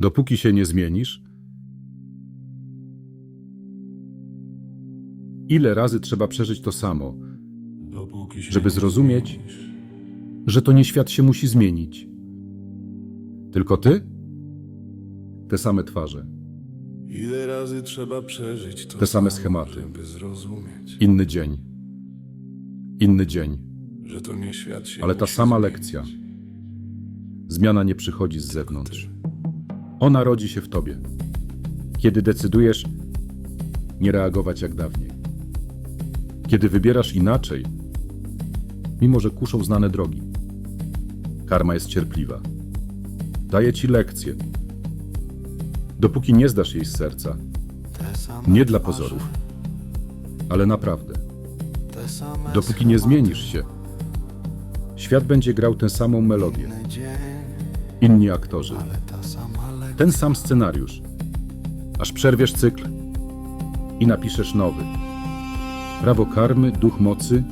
Dopóki się nie zmienisz, ile razy trzeba przeżyć to samo, żeby zrozumieć, że to nie świat się musi zmienić. Tylko ty? Te same twarze, Ile razy trzeba przeżyć to Te same schematy. żeby zrozumieć, inny dzień. Inny dzień, ale ta sama lekcja. Zmiana nie przychodzi z zewnątrz. Ona rodzi się w tobie. Kiedy decydujesz nie reagować jak dawniej. Kiedy wybierasz inaczej, mimo że kuszą znane drogi. Karma jest cierpliwa. Daje ci lekcję. Dopóki nie zdasz jej z serca, nie dla pozorów, ale naprawdę. Dopóki nie zmienisz się, świat będzie grał tę samą melodię. Inni aktorzy, ten sam scenariusz, aż przerwiesz cykl i napiszesz nowy. Prawo karmy, duch mocy